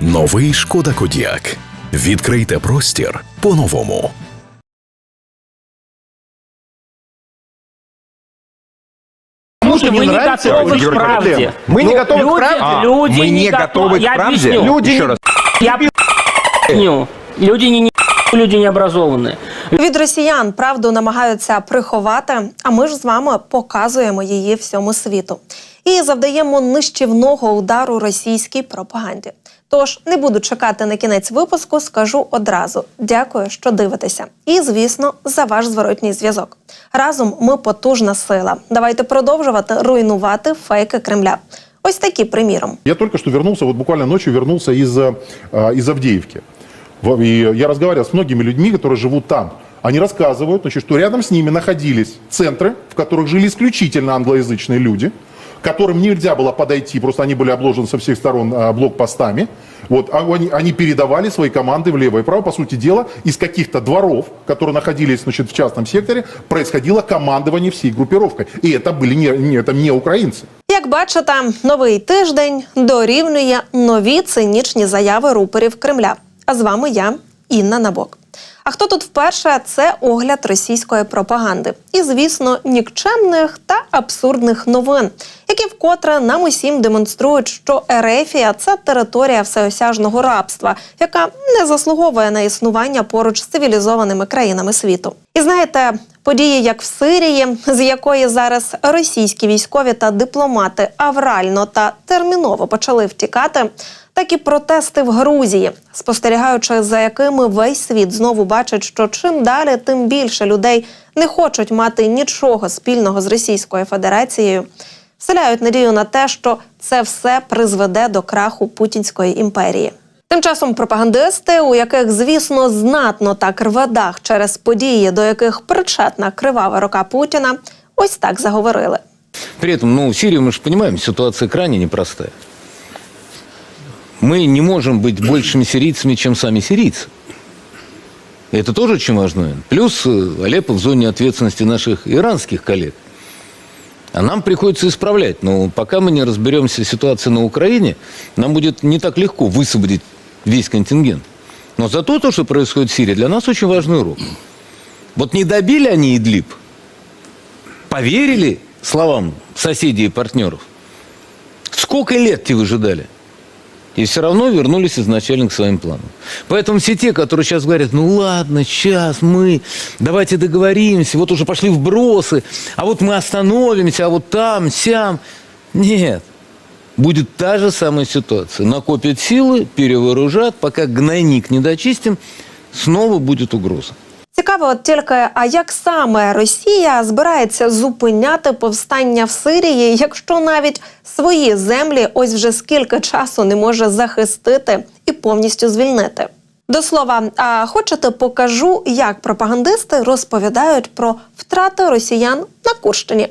Новий Шкода Кодіак. Відкрийте простір по-новому. Потому что не вы не нравится, готовы к Георгий правде. Владимирович? Мы не Ну, готовы к люди- правде? А, Люди мы не готовы к Я правде? объясню. Люди Еще не- раз. Я объясню. Люди не, не люди не образованные. Від росіян правду намагаються приховати, а ми ж з вами показуємо її всьому світу і завдаємо нищівного удару російській пропаганді. Тож не буду чекати на кінець випуску, скажу одразу. Дякую, що дивитеся. І, звісно, за ваш зворотній зв'язок. Разом ми потужна сила. Давайте продовжувати руйнувати фейки Кремля. Ось такі, приміром. Я только что вернулся, вот буквально ночью вернулся из, э, из Авдеевки. В- И я разговаривал с многими людьми, которые живут там. Они рассказывают, значит, что рядом с ними находились центры, в которых жили исключительно англоязычные люди, к которым нельзя было подойти, просто они были обложены со всех сторон а, блокпостами. Вот, а они, они передавали свои команды влево и вправо. По сути дела, из каких-то дворов, которые находились значит, в частном секторе, происходило командование всей группировкой. И это были не, не, это не украинцы. Як бачите, новий тиждень дорівнює нові цинічні заяви рупорів Кремля. А з вами я, Інна Набок. А хто тут вперше? Це огляд російської пропаганди. І, звісно, нікчемних та абсурдних новин, які вкотре нам усім демонструють, що Ерефія це територія всеосяжного рабства, яка не заслуговує на існування поруч з цивілізованими країнами світу. І знаєте, події, як в Сирії, з якої зараз російські військові та дипломати аврально та терміново почали втікати, так і протести в Грузії, спостерігаючи за якими весь світ знову бачить, що чим далі, тим більше людей не хочуть мати нічого спільного з Російською Федерацією, вселяють надію на те, що це все призведе до краху Путінської імперії. Тим часом пропагандисти, у яких, звісно, знатно так рве дах через події, до яких причетна кривава рука Путіна, ось так заговорили. При этом, ну, Сирию мы же понимаем, ситуация крайне непростая. Мы не можем быть большими сирийцами, чем сами сирийцы. Это тоже очень важно. Плюс э, Алеппо в зоне ответственности наших иранских коллег. А нам приходится исправлять. Но пока мы не разберемся в ситуации на Украине, нам будет не так легко высвободить весь контингент. Но зато то, что происходит в Сирии, для нас очень важный урок. Вот не добили они Идлиб, поверили словам соседей и партнеров. Сколько лет те выжидали? И все равно вернулись изначально к своим планам. Поэтому все те, которые сейчас говорят, ну ладно, сейчас мы, давайте договоримся, вот уже пошли вбросы, а вот мы остановимся, а вот там, сям. Нет. Будет та же самая ситуация. Накопят силы, перевооружат, пока гнойник не дочистим, снова будет угроза. Цікаво, тільки а як саме Росія збирається зупиняти повстання в Сирії, якщо навіть свої землі ось вже скільки часу не може захистити і повністю звільнити? До слова, а хочете покажу, як пропагандисти розповідають про втрати росіян на Курщині?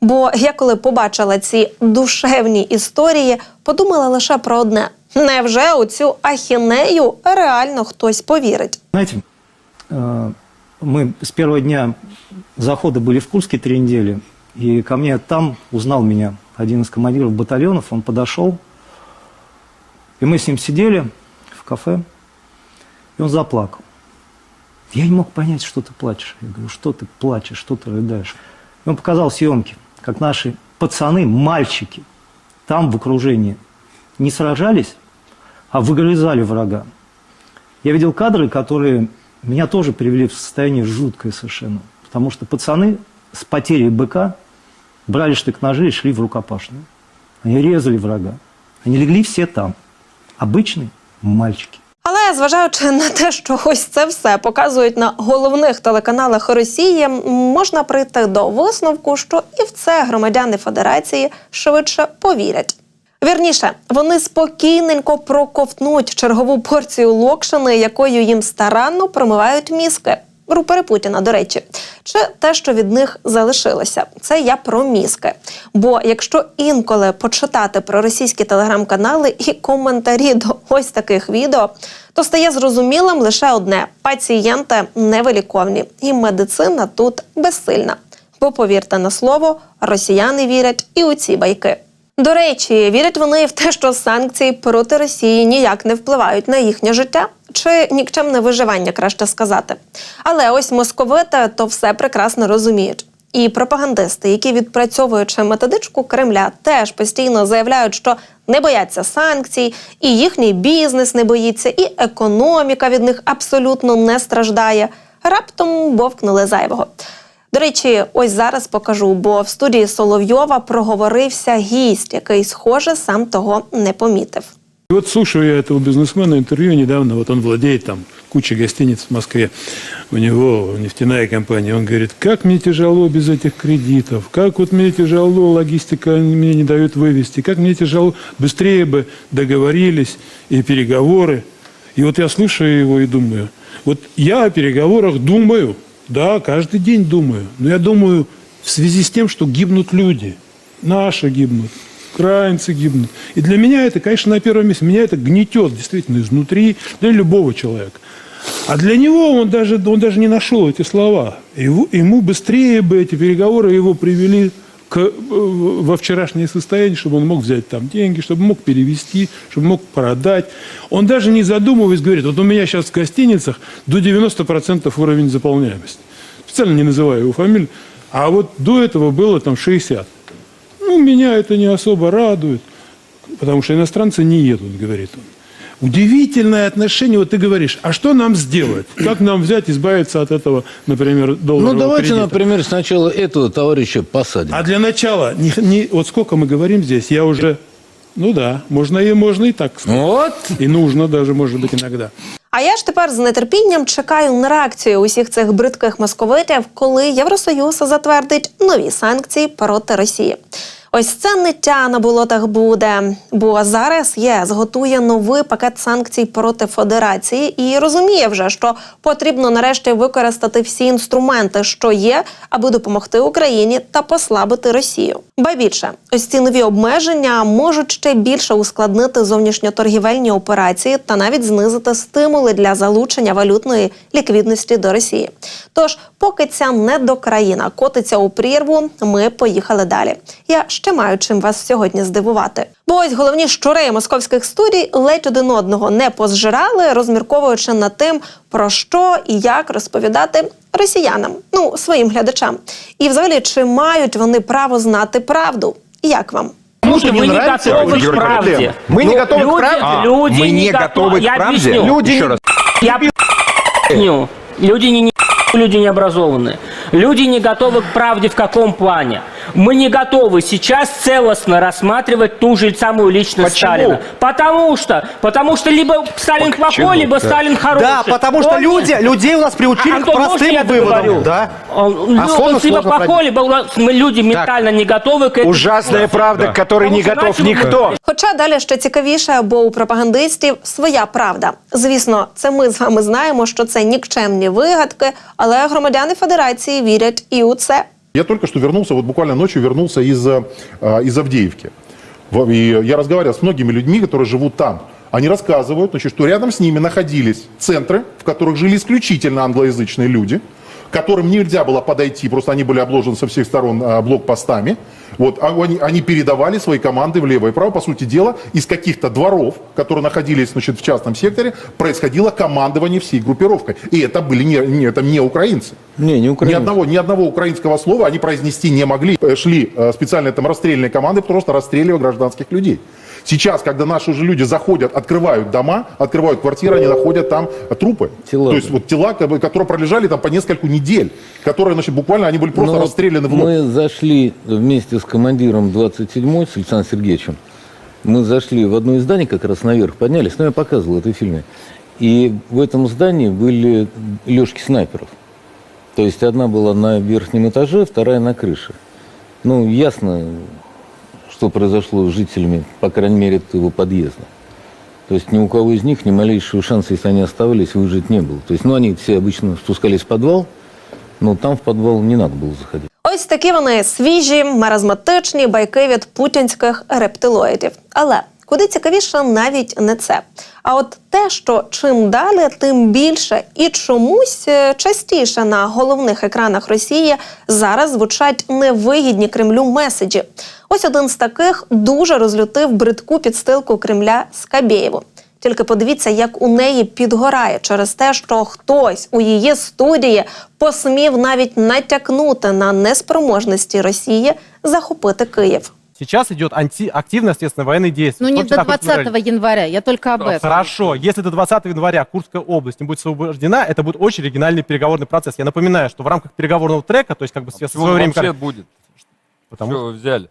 Бо я коли побачила ці душевні історії, подумала лише про одне: невже у цю ахінею реально хтось повірить? Знаете, э, мы с первого дня захода были в Курске три недели, и ко мне там узнал меня один из командиров батальонов, он подошел, и мы с ним сидели в кафе, и он заплакал. Я не мог понять, что ты плачешь. Я говорю, что ты плачешь, что ты рыдаешь. И он показал съемки, как наши пацаны, мальчики, там в окружении не сражались, а выгрызали врага. Я видел кадры, которые меня тоже привели в состояние жуткое совершенно. Потому что пацаны с потерей быка брали штык-ножи и шли в рукопашную. Они резали врага. Они легли все там. Обычные мальчики. Але зважаючи на те, що ось це все показують на головних телеканалах Росії, м, можна прийти до висновку, що і в це громадяни Федерації швидше повірять. Вірніше, вони спокійненько проковтнуть чергову порцію локшини, якою їм старанно промивають мізки. Рупери Путіна, до речі, чи те, що від них залишилося, це я про мізки. Бо якщо інколи почитати про російські телеграм-канали і коментарі до ось таких відео, то стає зрозумілим лише одне: пацієнти невиліковні, і медицина тут безсильна. Бо повірте на слово, росіяни вірять і у ці байки. До речі, вірять вони в те, що санкції проти Росії ніяк не впливають на їхнє життя чи нікчемне виживання, краще сказати. Але ось московити то все прекрасно розуміють. І пропагандисти, які відпрацьовуючи методичку Кремля, теж постійно заявляють, що не бояться санкцій, і їхній бізнес не боїться, і економіка від них абсолютно не страждає. Раптом бовкнули зайвого. До речі, ось зараз покажу, бо в студії Соловйова проговорився гість, який, схоже, сам того не помітив. И вот слушаю я этого бизнесмена интервью недавно, вот он владеет там кучей гостиниц в Москве, у него нефтяная компания, он говорит, как мне тяжело без этих кредитов, как вот мне тяжело, логистика мне не дает вывести, как мне тяжело, быстрее бы договорились и переговоры. И вот я слушаю его и думаю, вот я о переговорах думаю, да, каждый день думаю, но я думаю в связи с тем, что гибнут люди, наши гибнут, украинцы гибнут. И для меня это, конечно, на первом месте. Меня это гнетет действительно изнутри, для любого человека. А для него он даже, он даже не нашел эти слова. Его, ему быстрее бы эти переговоры его привели к, э, во вчерашнее состояние, чтобы он мог взять там деньги, чтобы мог перевести, чтобы мог продать. Он даже не задумываясь говорит, вот у меня сейчас в гостиницах до 90% уровень заполняемости. Специально не называю его фамилию. А вот до этого было там 60. Ну, меня это не особо радует, потому что иностранцы не едут, говорит он. Удивительное отношение. Вот ты говоришь, а что нам сделать? Как нам взять, избавиться от этого, например, долларового Ну, давайте, кредита? например, сначала этого товарища посадим. А для начала, не, не- вот сколько мы говорим здесь, я уже, ну да, можно и, можно и так сказать. Вот. И нужно даже, может быть, иногда. А я ж тепер з нетерпінням чекаю на реакцію усіх цих бридких московитів, коли Євросоюз затвердить нові санкції проти Росії. Ось це ниття на болотах буде, бо зараз ЄС готує новий пакет санкцій проти Федерації і розуміє вже, що потрібно нарешті використати всі інструменти, що є, аби допомогти Україні та послабити Росію. Ба більше, ось ці нові обмеження можуть ще більше ускладнити зовнішньоторгівельні операції та навіть знизити стимули для залучення валютної ліквідності до Росії. Тож, поки ця недокраїна котиться у прірву, ми поїхали далі. Я ще маю чим вас сьогодні здивувати. Бо ось головні щури московських студій ледь один одного не позжирали, розмірковуючи над тим, про що і як розповідати росіянам, ну своїм глядачам. І взагалі, чи мають вони право знати правду? Як вам? Слушай, Кому-то мы не не нравится, готовы Георгий к правде. Картем. Мы не Ну, готовы к люди- правде? А, Люди мы не готовы. готовы к Я правде? объясню. Люди Еще не- раз. Я объясню. Люди не, не люди не образованные. Люди не готовы к правде в каком плане? Мы не готовы сейчас целостно рассматривать ту же самую личность Почему? Сталина. Потому что, потому что либо Сталин плохой, Почему? либо Да. Сталин хороший. Да, потому что Он- люди, людей у нас приучили А к кто, можно простым я выводам. договорю? Да? Он, А ну, сложно, он либо сложно плохой, либо у нас- мы люди ментально не готовы к этому. Ужасная правда, к которой не Потому что готов иначе мы- никто. Хоча далі ще цікавіше, бо у пропагандистів своя правда. Звісно, це ми з вами знаємо, що це нікчемні вигадки, але громадяни Федерації вірять і у це. Я только что вернулся, вот буквально ночью вернулся из, э, а, из Авдеевки. В- И я разговаривал с многими людьми, которые живут там. Они рассказывают, значит, что рядом с ними находились центры, в которых жили исключительно англоязычные люди, к которым нельзя было подойти, просто они были обложены со всех сторон а, блокпостами. Вот, а они, они передавали свои команды влево и вправо. По сути дела, из каких-то дворов, которые находились значит, в частном секторе, происходило командование всей группировкой. И это были не, не, это не украинцы. Не, не Ни украинцы. одного, ни одного украинского слова они произнести не могли. Э, Шли э, специальные там расстрельные команды, просто расстреливая гражданских людей. Сейчас, когда наши уже люди заходят, открывают дома, открывают квартиры, они находят там трупы. Тела. То есть вот тела, которые пролежали там по нескольку недель, которые, значит, буквально они были просто Ну, вот расстреляны в лоб. Мы зашли вместе с командиром 27-й, с Александром Сергеевичем. Мы зашли в одно из зданий, как раз наверх поднялись, но я показывал это в фильме. И в этом здании были лёжки снайперов. То есть одна была на верхнем этаже, вторая на крыше. Ну, ясно, что произошло с жителями, по крайней мере, этого подъезда. То есть ни у кого из них ни малейшего шанса, если они оставались, выжить не было. То есть, ну, они все обычно спускались в подвал, но там в подвал не надо было заходить. Ось такі вони свіжі, маразматичні байки від путінських рептилоїдів. Але Куди цікавіше навіть не це. А от те, що чим далі, тим більше і чомусь е, частіше на головних екранах Росії зараз звучать невигідні Кремлю меседжі. Ось один з таких дуже розлютив бридку підстилку Кремля Скабєєву. Тільки подивіться, як у неї підгорає через те, що хтось у її студії посмів навіть натякнути на неспроможності Росії захопити Київ. Сейчас идет анти- активное, естественно, военные действия. Ну, не до так, как вы 20 января, я только об этом. Хорошо, если до 20 января Курская область не будет освобождена, это будет очень оригинальный переговорный процесс. Я напоминаю, что в рамках переговорного трека, то есть как бы в Чего свое время... вообще как- будет? Потому Что вы взяли?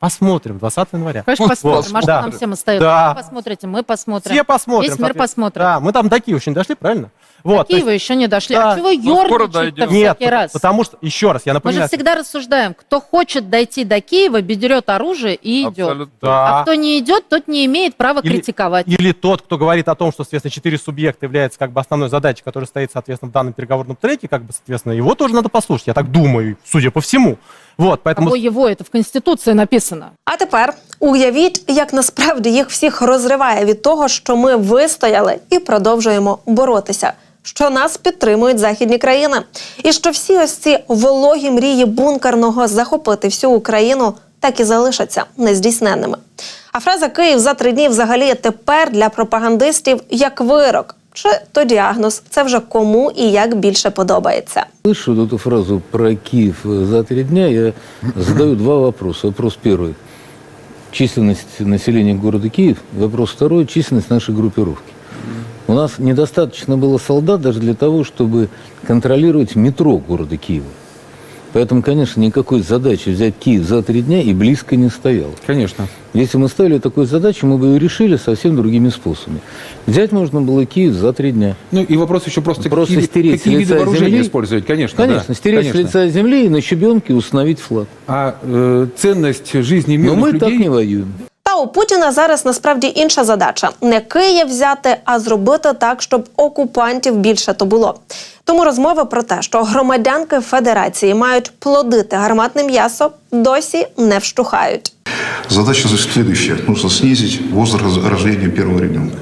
Посмотрим, 20 января. Конечно, посмотрим. А что да. нам всем остается? Да. Вы посмотрите, мы посмотрим. Все посмотрим. Весь мир посмотрит. Да, мы там до Киева еще не дошли, правильно? Вот, До то есть- Киева еще не дошли. Да. А чего Ну, ерничать-то дойдем. Нет, всякий раз? потому что, еще раз, я Мы же напоминаю... всегда рассуждаем, кто хочет дойти до Киева, берет оружие и идет. Да. А кто не идет, тот не имеет права Или- критиковать. Или тот, кто говорит о том, что, соответственно, четыре субъекта является как бы основной задачей, которая стоит, соответственно, в данном переговорном треке, как бы, соответственно, его тоже надо послушать, я так думаю, судя по всему. Вот, поэтому... Кого его, это в Конституции написано. А тепер уявіть, як насправді їх всіх розриває від того, що ми вистояли і продовжуємо боротися. Що нас підтримують західні країни, і що всі ось ці вологі мрії бункерного захопити всю Україну так і залишаться нездійсненними. А фраза Київ за три дні взагалі тепер для пропагандистів як вирок. Чи то діагноз це вже кому і як більше подобається. Слышу вот эту фразу про Киев э, за три дня, я задаю два вопроса. Вопрос первый. Численность населения города Киев. Вопрос второй. Численность нашей группировки. У нас недостаточно было солдат даже для того, чтобы контролировать метро города Киева. Поэтому, конечно, никакой задачи взять Киев за три дня и близко не стояло. Конечно. Если мы ставили такую задачу, мы бы ее решили совсем другими способами. Взять можно было Киев за три дня. Ну и вопрос еще просто, Просто какие, стереть с какие виды лица вооружения земли. использовать, конечно. Конечно, да, стереть конечно. с лица земли и на щебенке установить флаг. А э, ценность жизни Но мирных мы так людей... не воюем. Та у Путіна зараз насправді інша задача не Київ взяти, а зробити так, щоб окупантів більше то було. Тому розмови про те, що громадянки Федерації мають плодити гарматне м'ясо, досі не вщухають. Задача следующая. Нужно снизить возраст рождения первого ребенка.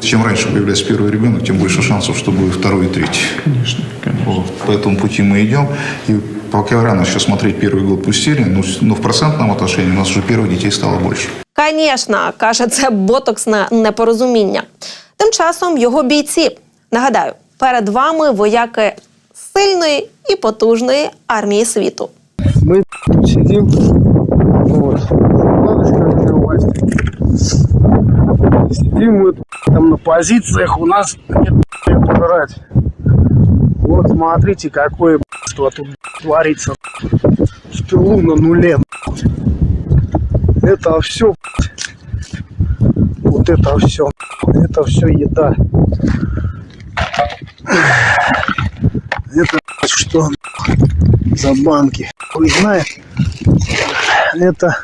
Чем раньше появляется первый ребенок, тем больше шансов, что будет второй и третий. Конечно, Вот. По этому пути мы идем. И пока рано еще смотреть первый год пустили, но, но в процентном отношении у нас уже первых детей стало больше. Звісно, каже, це ботоксне непорозуміння. Тим часом його бійці. Нагадаю, перед вами вояки сильної і потужної армії світу. Мы тут сидим, вот, вкладочка на власти. Сидим мы там на позициях, у нас нет чем пожрать. Вот смотрите, какое что тут творится. В тылу на нуле. Это все, вот это все, это все еда. Это что за банки? Вы знаете, это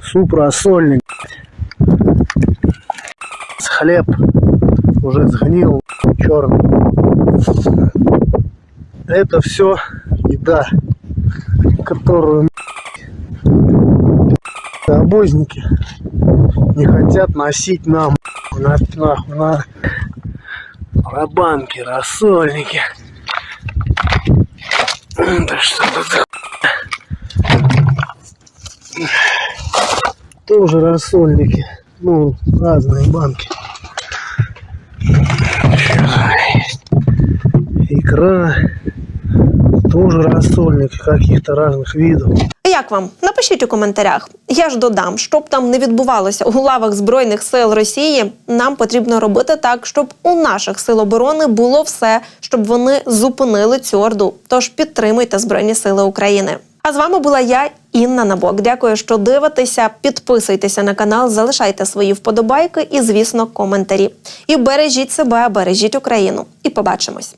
суп-рассольник. Хлеб уже сгнил, черный. Это все еда, которую обозники не хотят носить нам на, на, на, на рассольники. Да что это Тоже рассольники. Ну, разные банки. Икра. Тоже рассольники каких-то разных видов. Як вам? Напишіть у коментарях. Я ж додам, щоб там не відбувалося у лавах Збройних сил Росії, нам потрібно робити так, щоб у наших сил оборони було все, щоб вони зупинили цю орду. Тож підтримуйте Збройні Сили України. А з вами була я, Інна Набок. Дякую, що дивитеся. Підписуйтеся на канал, залишайте свої вподобайки і, звісно, коментарі. І бережіть себе, бережіть Україну. І побачимось.